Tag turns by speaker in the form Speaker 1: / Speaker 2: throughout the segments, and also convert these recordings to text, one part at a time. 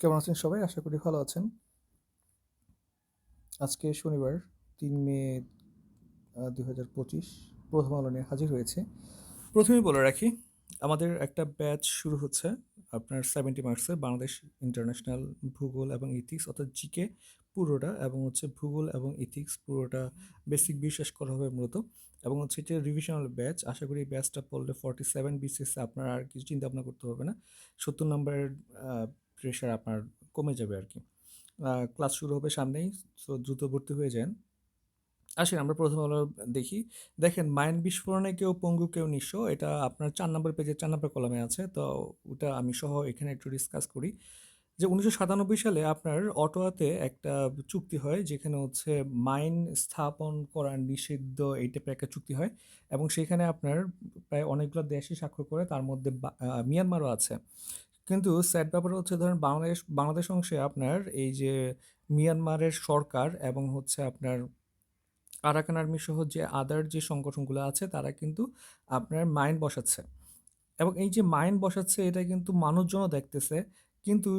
Speaker 1: কেমন আছেন সবাই? আশা করি ভালো আছেন। আজকে শনিবার, তিন মে দুই হাজার পঁচিশ, প্রথম আলো নিয়ে হাজির হয়েছে। প্রথমেই বলে রাখি, আমাদের একটা ব্যাচ শুরু হচ্ছে আপনার সেভেন্টি মার্কসের বাংলাদেশ ইন্টারন্যাশনাল ভূগোল এবং ইথিক্স অর্থাৎ জিকে পুরোটা এবং হচ্ছে ভূগোল এবং ইথিক্স পুরোটা বেসিক বিশ্বাস করা হবে মূলত। এবং হচ্ছে এটা রিভিশনাল ব্যাচ আশা করি এই ব্যাচটা পড়লে ফর্টি সেভেন বিসিএস আপনার আর কিছু চিন্তা ভাবনা করতে হবে না। সত্তর নম্বরের প্রেশার আপনার কমে যাবে আর কি। ক্লাস শুরু হবে সামনেই সো দ্রুত ভর্তি হয়ে যান। আসেন, আমরা প্রথম আলো দেখি। দেখেন মাইন বিস্ফোরণে কেউ পঙ্গু, কেউ নিঃস্ব, এটা আপনার চার নম্বর পেজে চার নম্বর কলমে আছে, তো ওটা আমি সহ এখানে একটু ডিসকাস করি। যে উনিশশো সাতানব্বই সালে আপনার অটোয়াতে একটা চুক্তি হয়, যেখানে হচ্ছে মাইন স্থাপন করা নিষিদ্ধ এই টাইপের একটা চুক্তি হয়, এবং সেখানে আপনার প্রায় অনেকগুলো দেশই স্বাক্ষর করে, তার মধ্যে মিয়ানমারও আছে। কিন্তু স্যাড ব্যাপার হচ্ছে, ধরেন বাংলাদেশ বাংলাদেশ অংশে আপনার এই যে মিয়ানমারের সরকার এবং হচ্ছে আপনার আরাকান আর্মি সহ যে আদার যে সংগঠনগুলো আছে, তারা কিন্তু আপনার মাইন বসাচ্ছে। এবং এই যে মাইন বসাচ্ছে, এটা কিন্তু মানুষজনও দেখতেছে কিন্তু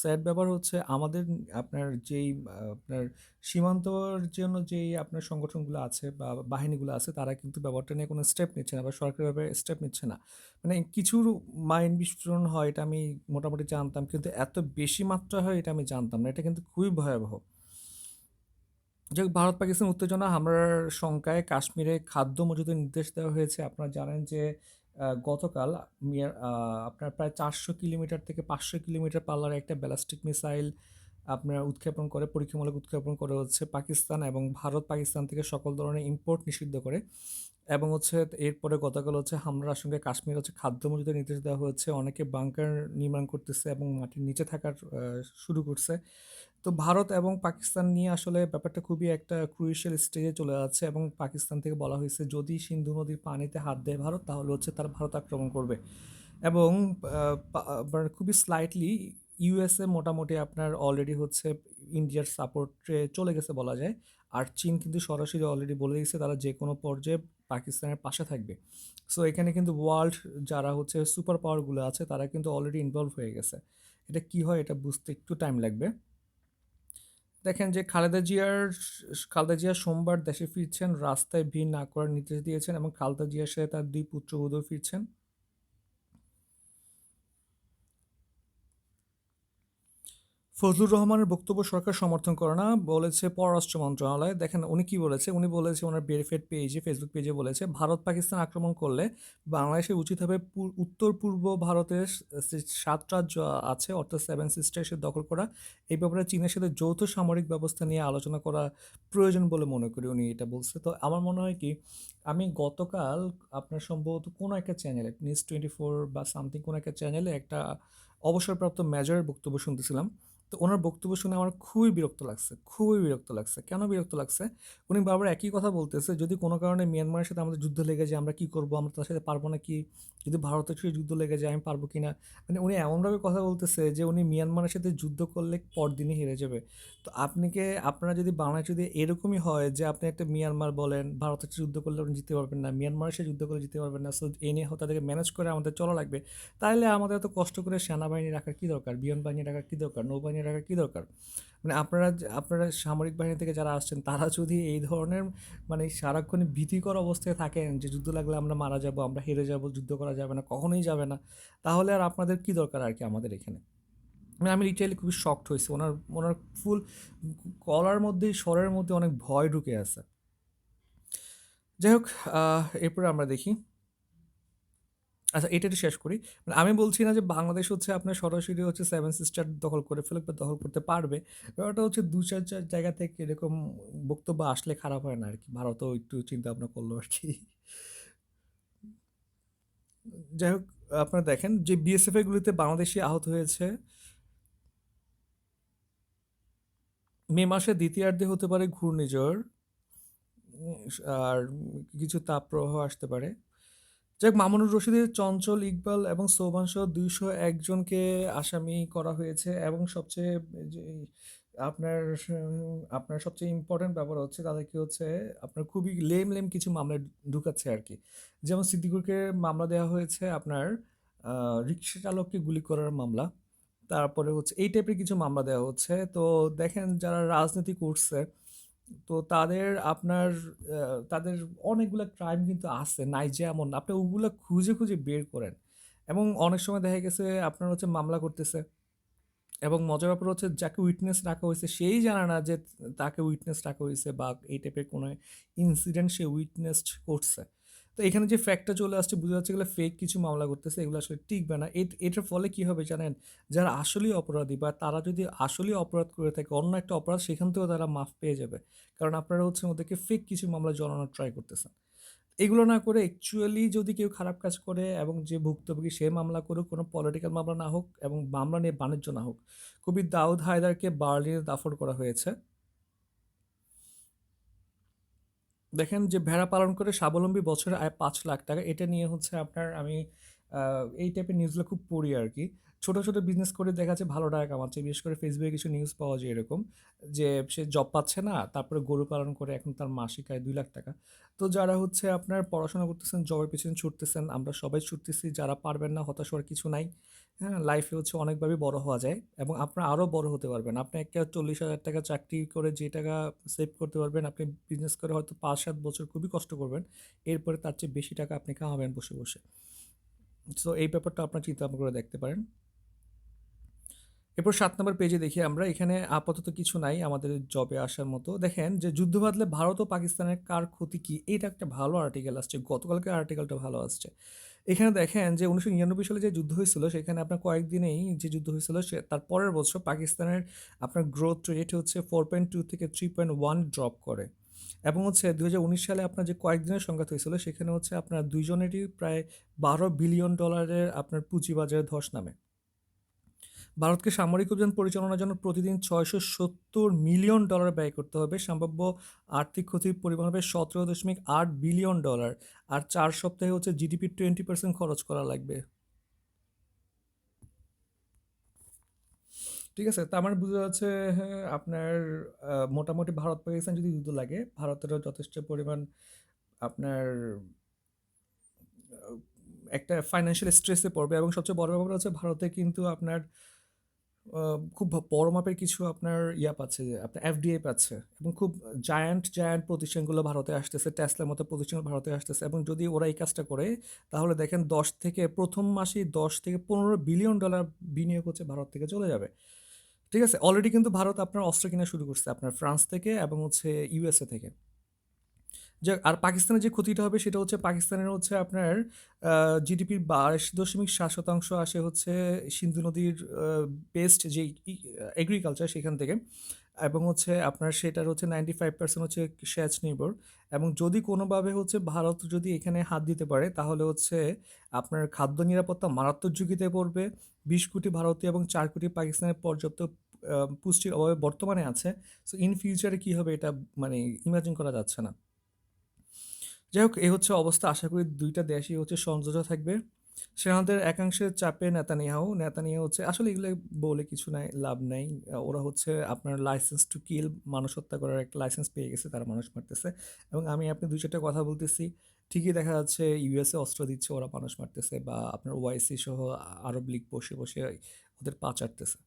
Speaker 1: স্যাড ব্যাপার হচ্ছে আমাদের আপনার যেই আপনার সীমান্তর জন্য যেই আপনার সংগঠনগুলো আছে বা বাহিনীগুলো আছে, তারা কিন্তু ব্যাপারটা নিয়ে কোনো স্টেপ নিচ্ছে না বা সরকারি ব্যাপারে স্টেপ নিচ্ছে না। মানে কিছুর মাইন বিস্ফোরণ হয়, এটা আমি মোটামুটি জানতাম, কিন্তু এত বেশি মাত্রা হয়, এটা আমি জানতাম না, এটা কিন্তু খুবই ভয়াবহ। যে ভারত পাকিস্তান উত্তেজনা, হামলার শঙ্কায় কাশ্মীরে খাদ্য মজুদের নির্দেশ দেওয়া হয়েছে। আপনারা জানেন যে গতকাল আপনার প্রায় চারশো কিলোমিটার থেকে পাঁচশো কিলোমিটার পাল্লার একটা ব্যালাস্টিক মিসাইল আপনার উৎক্ষেপণ করে, পরীক্ষামূলক উৎক্ষেপণ করে হচ্ছে পাকিস্তান এবং ভারত পাকিস্তান থেকে সকল ধরনের ইম্পোর্ট নিষিদ্ধ করে এবং হচ্ছে এরপরে গতকাল হচ্ছে হামলার সঙ্গে কাশ্মীর হচ্ছে খাদ্য নির্দেশ দেওয়া হয়েছে, অনেকে বাংকার নির্মাণ করতেছে এবং মাটির নিচে থাকার শুরু করছে। তো ভারত এবং পাকিস্তান নিয়ে আসলে ব্যাপারটা খুবই একটা ক্রুইশিয়াল স্টেজে চলে যাচ্ছে এবং পাকিস্তান থেকে বলা হয়েছে, যদি সিন্ধু নদীর পানিতে হাত দেয় ভারত, তাহলে হচ্ছে তারা ভারত আক্রমণ করবে। এবং খুবই স্লাইটলি ইউএসএ মোটামুটি আপনার অলরেডি হচ্ছে ইন্ডিয়ার সাপোর্টে চলে গেছে বলা যায়। আর চীন কিন্তু সরাসরি অলরেডি বলে দিয়েছে, তারা যে কোনো পর্যায়ে পাকিস্তানের পাশে থাকবে। সো এখানে কিন্তু ওয়ার্ল্ড যারা হচ্ছে সুপার পাওয়ারগুলো আছে, তারা কিন্তু অলরেডি ইনভলভ হয়ে গেছে। এটা কি হয়, এটা বুঝতে একটু টাইম লাগবে। দেখেন যে খালেদা জিয়ার খালেদা জিয়া সোমবার দেশে ফিরছেন, রাস্তায় ভিড় না করার নির্দেশ দিয়েছেন এবং খালেদা জিয়ার সাথে তার দুই পুত্রবধূ ফিরছেন। ফজলুর রহমানের বক্তব্য সরকার সমর্থন করে না, বলেছে পররাষ্ট্র মন্ত্রণালয়। দেখেন, উনি কি বলেছে? উনি বলেছে ওনার ভেরিফাইড পেজে, ফেসবুক পেজে বলেছে, ভারত পাকিস্তান আক্রমণ করলে বাংলাদেশের উচিত হবে উত্তর পূর্ব ভারতের সাত রাজ্য আছে, অর্থাৎ সেভেন সিস্টার্সের দখল করা। এই ব্যাপারে চীনের সাথে যৌথ সামরিক ব্যবস্থা নিয়ে আলোচনা করা প্রয়োজন বলে মনে করি উনি এটা বলছে। তো আমার মনে হয় কি, আমি গতকাল আপনার সম্ভবত কোনো একটা চ্যানেলে নিউজ টোয়েন্টি ফোর বা সামথিং কোনো একটা চ্যানেলে একটা অবসরপ্রাপ্ত মেজরের বক্তব্য শুনতেছিলাম। তো ওনার বক্তব্য শুনে আমার খুবই বিরক্ত লাগছে, খুবই বিরক্ত লাগছে। কেন বিরক্ত লাগছে? উনি বারবার একই কথা বলতেছে, যদি কোনো কারণে মিয়ানমারের সাথে আমাদের যুদ্ধ লেগে যায়, আমরা কী করব? আমরা তার সাথে পারব না কি যদি ভারতের সাথে যুদ্ধ লেগে যায়, আমি পারব কি না মানে উনি এমনভাবে কথা বলতেছে যে উনি মিয়ানমারের সাথে যুদ্ধ করলে পরদিনই হেরে যাবে। তো আপনিকে আপনারা যদি বাংলাদেশ যদি এরকমই হয় যে আপনি একটা মিয়ানমার বলেন, ভারতের সাথে যুদ্ধ করলে আপনি জিততে পারবেন না, মিয়ানমারের সাথে যুদ্ধ করলে জিততে পারবেন না, সো এ নিয়ে তাদেরকে ম্যানেজ করে আমাদের চলা লাগবে, তাহলে আমাদের এত কষ্ট করে সেনাবাহিনী রাখার কী দরকার? বিমান বাহিনী রাখার কী দরকার? নৌবাহিনী রাখার কী দরকার? মানে আপনারা আপনারা সামরিক বাহিনী থেকে যারা আসছেন, তারা যদি এই ধরনের মানে সারাক্ষণ ভীতিকর অবস্থায় থাকেন যে, যুদ্ধ লাগলে আমরা মারা যাব, আমরা হেরে যাব, যুদ্ধ করা যাবে না, কখনোই যাবে না, তাহলে আর আপনাদের কী দরকার আর কি আমাদের এখানে? মানে আমি লিটারালি খুবই শক্ট হয়েছি। ওনার ওনার ফুল কলার মধ্যে, স্বরের মধ্যে অনেক ভয় ঢুকে আছে। যাই হোক এরপরে আমরা দেখি। আচ্ছা এটা একটু শেষ করি। মানে আমি বলছি না যে বাংলাদেশ হচ্ছে আপনার সরাসরি হচ্ছে সেভেন সিস্টার দখল করে ফেলবে দখল করতে পারবে। ব্যাপারটা হচ্ছে দু চার চার জায়গা থেকে এরকম বক্তব্য আসলে খারাপ হয় না আর কি ভারতও একটু চিন্তা ভাবনা করল আর কি যাই হোক, আপনারা দেখেন যে বিএসএফ এগুলিতে বাংলাদেশি আহত হয়েছে। মে মাসের দ্বিতীয়ার্ধে হতে পারে ঘূর্ণিঝড়। আর কিছু তাপপ্রবাহ আসতে পারে। যাক, মামুনুর রশিদের চঞ্চল, ইকবাল এবং সোবান সহ দুইশো একজনকে আসামি করা হয়েছে এবং সবচেয়ে যে, আপনার আপনার সবচেয়ে ইম্পর্টেন্ট ব্যাপার হচ্ছে তাদেরকে হচ্ছে, আপনার খুবই লেম লেম কিছু মামলা ঢুকাচ্ছে আর কি। যেমন সিদ্দিকুরকে মামলা দেওয়া হয়েছে আপনার রিক্সা চালককে গুলি করার মামলা, তারপরে হচ্ছে এই টাইপের কিছু মামলা দেওয়া হচ্ছে। তো দেখেন যারা রাজনীতি করছে তো তাদের আপনার তাদের অনেকগুলো ক্রাইম কিন্তু আছে নাই যে এমন। আপনি ওগুলো খুঁজে খুঁজে বের করেন এবং অনেক সময় দেখা গেছে আপনার হচ্ছে মামলা করতেছে এবং মজার ব্যাপার হচ্ছে যাকে উইটনেস রাখা হয়েছে, সেই জানে না যে তাকে উইটনেস রাখা হয়েছে বা এই টাইপের কোনো ইনসিডেন্ট সে উইটনেস করছে তো এখানে যে ফ্যাক্টটা চলে আসছে, বোঝা যাচ্ছে এগুলো ফেক কিছু মামলা করতেছে, এগুলো আসলে টিকবে না। এট- এটার ফলে কি হবে জানেন? যারা আসলেই অপরাধী বা তারা যদি আসলেই অপরাধ করে থাকে, অন্য একটা অপরাধ, সেখান থেকেও তারা মাফ পেয়ে যাবে। কারণ আপনারা হচ্ছে ওদেরকে ফেক কিছু মামলা জড়ানোর ট্রাই করতেছেন। এগুলো না করে অ্যাকচুয়ালি যদি কেউ খারাপ কাজ করে এবং যে ভুক্তভোগী সে মামলা করুক, কোনো পলিটিক্যাল মামলা না হোক এবং মামলা নিয়ে বাণিজ্য না হোক কবি দাউদ হায়দারকে বার্লিনে দাফন করা হয়েছে। দেখেন যে ভেড়া পালন করে স্বাবলম্বী বছরে আয় পাঁচ লাখ টাকা। এটা নিয়ে হচ্ছে আপনার আমি এই টাইপের নিউজগুলো খুব পড়ি আর কি ছোটো ছোটো বিজনেস করে দেখা যাচ্ছে ভালো টাকা কামাচ্ছে। বিশেষ করে ফেসবুকে কিছু নিউজ পাওয়া যায় এরকম, যে সে জব পাচ্ছে না, তারপরে গরু পালন করে এখন তার মাসিক আয় দুই লাখ টাকা। তো যারা হচ্ছে আপনার পড়াশোনা করতেছেন জবের পিছনে ছুটতেছেন, আমরা সবাই ছুটতেছি, যারা পারবেন না, হতাশ হওয়ার কিছু নাই। হ্যাঁ লাইফে হচ্ছে অনেকভাবে বড় হওয়া যায় এবং আপনার আরও বড় হতে পারবেন। আপনি একটা চল্লিশ হাজার টাকা চাকরি করে যে টাকা সেভ করতে পারবেন, আপনি বিজনেস করে হয়তো পাঁচ, সাত বছর খুবই কষ্ট করবেন। এরপরে তার চেয়ে বেশি টাকা আপনি কামাবেন বসে বসে। সো এই ব্যাপারটা আপনার চিন্তা করে দেখতে পারেন। এরপর সাত নম্বর পেজে দেখি আমরা, এখানে আপাতত কিছু নাই, আমাদের জবে আসার মতো। দেখেন যে যুদ্ধ বাঁধলে ভারত ও পাকিস্তানের কার ক্ষতি কি? এটা একটা ভালো আর্টিকেল আসছে, গতকালকে আর্টিকেলটা ভালো আসছে। এখানে দেখেন যে উনিশশো নিরানব্বই সালে যে যুদ্ধ হয়েছিল, সেখানে আপনার কয়েকদিনেই যে যুদ্ধ হয়েছিল, সে তার পরের বছর পাকিস্তানের আপনার গ্রোথ রেট হচ্ছে ফোর পয়েন্ট টু থেকে থ্রি পয়েন্ট ওয়ান ড্রপ করে। এবং হচ্ছে দুই হাজার উনিশ সালে আপনার যে কয়েকদিনের সংঘাত হয়েছিল, সেখানে হচ্ছে আপনার দুইজনেরই প্রায় বারো বিলিয়ন ডলারের আপনার পুঁজিবাজারে ধস নামে। ভারতকে সামরিক অভিযান পরিচালনার জন্য প্রতিদিন ছয়শো সত্তর মিলিয়ন ডলার ব্যয় করতে হবে। সম্ভাব্য আর্থিক ক্ষতির পরিমাণ হবে সতেরো দশমিক আট বিলিয়ন ডলার। আর চার সপ্তাহে হচ্ছে জিডিপির টোয়েন্টি পার্সেন্ট খরচ করা লাগবে। ঠিক আছে? তার মানে বোঝা যাচ্ছে হ্যাঁ, আপনার মোটামুটি ভারত পাকিস্তান যদি যুদ্ধ লাগে ভারতেরও যথেষ্ট পরিমাণ আপনার একটা ফাইন্যান্সিয়াল স্ট্রেসে পড়বে। এবং সবচেয়ে বড় ব্যাপার হচ্ছে ভারতে কিন্তু আপনার খুব বড় মাপের কিছু আপনার ইয়া পাচ্ছে যে আপনার এফডিআই পাচ্ছে। এবং খুব জায়ান্ট জায়ান্ট প্রতিষ্ঠানগুলো ভারতে আসতেছে টেসলার মতো প্রতিষ্ঠান ভারতে আসতেছে। এবং যদি ওরা এই কাজটা করে তাহলে দেখেন দশ থেকে প্রথম মাসেই দশ থেকে পনেরো বিলিয়ন ডলার বিনিয়োগ হচ্ছে ভারত থেকে চলে যাবে। ঠিক আছে? অলরেডি কিন্তু ভারত আপনার অস্ত্র কিনা শুরু করছে আপনার ফ্রান্স থেকে এবং হচ্ছে ইউএসএ থেকে। যে আর পাকিস্তানের যে ক্ষতিটা হবে সেটা হচ্ছে পাকিস্তানের হচ্ছে আপনার জিডিপির বাইশ দশমিক সাত শতাংশ আসে হচ্ছে সিন্ধু নদীর বেস্ট যে এগ্রিকালচার সেখান থেকে এবং হচ্ছে আপনার সেটার হচ্ছে নাইনটি ফাইভ পার্সেন্ট হচ্ছে সেচ নির্ভর এবং যদি কোনোভাবে হচ্ছে ভারত যদি এখানে হাত দিতে পারে তাহলে হচ্ছে আপনার খাদ্য নিরাপত্তা মারাত্মক ঝুঁকিতে পড়বে। বিশ কোটি ভারতীয় এবং চার কোটি পাকিস্তানের পর্যাপ্ত পুষ্টির অভাবে বর্তমানে আছে। সো ইন ফিউচারে কী হবে এটা মানে ইমাজিন করা যাচ্ছে না। যাই হোক এই হচ্ছে অবস্থা। আশা করি দুইটা দেশই হচ্ছে সংযত থাকবে। সেনাদের একাংশের চাপে নেতানিয়াহু। নেতানিয়াহু হচ্ছে, আসলে এগুলো বলে কিছু নাই, লাভ নাই। ওরা হচ্ছে আপনার লাইসেন্স টু কিল মানুষ হত্যা করার একটা লাইসেন্স পেয়ে গেছে, তারা মানুষ মারতেছে। এবং আমি আপনি দুই চারটা কথা বলতেছি, ঠিকই দেখা যাচ্ছে ইউএসএ অস্ত্র দিচ্ছে, ওরা মানুষ মারতেছে বা আপনার ওয়াইসি সহ আরব লীগ বসে বসে ওদের পা চাটতেছে।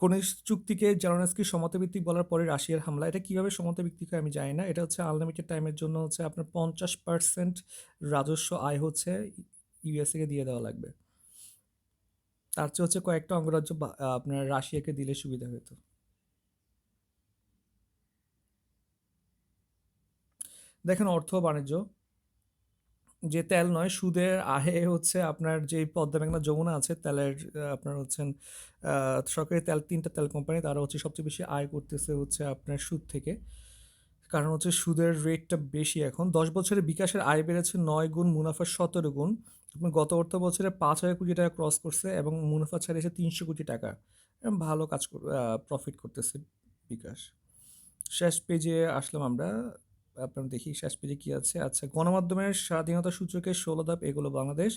Speaker 1: খনিজ চুক্তিকে জেলোনস্কি সমতাভিত্তিক বলার পরে রাশিয়ার হামলা, এটা কীভাবে সমতাভিত্তিক হয় আমি জানি না। এটা হচ্ছে আনলিমিটেড টাইমের জন্য হচ্ছে আপনার পঞ্চাশ পার্সেন্ট রাজস্ব আয় হচ্ছে ইউএসএকে দিয়ে দেওয়া লাগবে। তার চেয়ে হচ্ছে কয়েকটা অঙ্গরাজ্য আপনার রাশিয়াকে দিলে সুবিধা হতো। দেখেন অর্থ বাণিজ্য। যে তেল নয়, সুদের আহে হচ্ছে আপনার যে পদ্মা মেঘনা যমুনা আছে, তেলের আপনার হচ্ছেন সরকারি তেল, তিনটা তেল কোম্পানি তারা হচ্ছে সবচেয়ে বেশি আয় করতেছে হচ্ছে আপনার সুদ থেকে। কারণ হচ্ছে সুদের রেটটা বেশি এখন। দশ বছরে বিকাশের আয় বেড়েছে নয় গুণ মুনাফা সতেরো গুণ। আপনার গত অর্থ বছরে পাঁচ হাজার কোটি টাকা ক্রস করছে এবং মুনাফা ছাড়িয়েছে তিনশো কোটি টাকা। ভালো কাজ প্রফিট করতেছে বিকাশ। শেষ পেজে আসলাম আমরা। আপনার দেখি, শেষ পেজে কি আছে? আচ্ছা গণমাধ্যমের স্বাধীনতা সূচকে ষোলো ধাপ এগুলো বাংলাদেশ।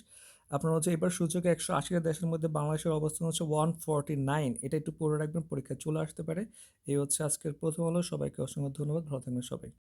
Speaker 1: আপনার হচ্ছে এবার সূচকে একশো আশিটা দেশের মধ্যে বাংলাদেশের অবস্থান হচ্ছে ওয়ান ফর্টি নাইন এটা একটু পড়ে রাখবেন পরীক্ষা চলে আসতে পারে। এই হচ্ছে আজকের প্রথম হলো সবাইকে অসংখ্য ধন্যবাদ। ভালো থাকবেন সবাই।